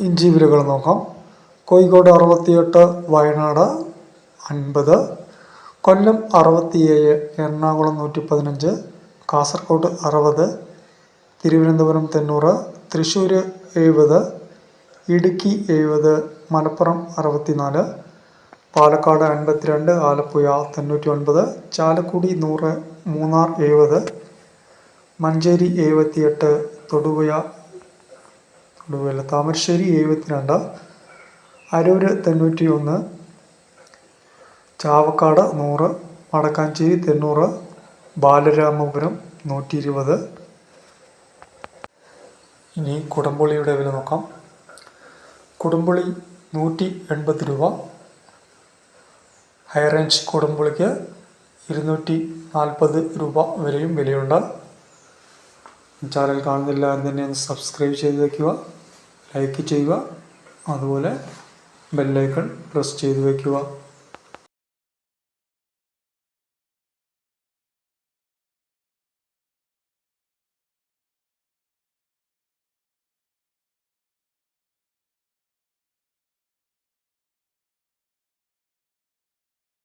ഇഞ്ചി വിലകൾ നോക്കാം. കോഴിക്കോട് അറുപത്തിയെട്ട് വയനാട് അൻപത് കൊല്ലം അറുപത്തിയേഴ് എറണാകുളം നൂറ്റി പതിനഞ്ച് കാസർഗോഡ് അറുപത് തിരുവനന്തപുരം തൊണ്ണൂറ് തൃശ്ശൂർ എഴുപത് ഇടുക്കി എഴുപത് മലപ്പുറം അറുപത്തിനാല് പാലക്കാട് അൻപത്തിരണ്ട് ആലപ്പുഴ തൊണ്ണൂറ്റി ഒൻപത് ചാലക്കുടി നൂറ് മൂന്നാർ എഴുപത് മഞ്ചേരി എഴുപത്തിയെട്ട് തൊടുപുഴ തൊടുപുഴ താമരശ്ശേരി എഴുപത്തിരണ്ട് അരൂര് തൊണ്ണൂറ്റി ഒന്ന് ചാവക്കാട് നൂറ് വടക്കാഞ്ചേരി തെണ്ണൂറ് ബാലരാമപുരം നൂറ്റി ഇരുപത് ഇനി കുടംപുളിയുടെ വില നോക്കാം. കുടംപുളി നൂറ്റി എൺപത് രൂപ. ഹൈ റേഞ്ച് കുടംപുളിക്ക് ഇരുന്നൂറ്റി നാൽപ്പത് രൂപ വരെയും വിലയുണ്ട്. ചാനൽ കാണുന്നില്ല എന്ന് തന്നെ ഒന്ന് സബ്സ്ക്രൈബ് ചെയ്ത് വയ്ക്കുക ലൈക്ക് ചെയ്യുക. അതുപോലെ ബെല്ലൈക്കൺ പ്രസ് ചെയ്ത് വയ്ക്കുക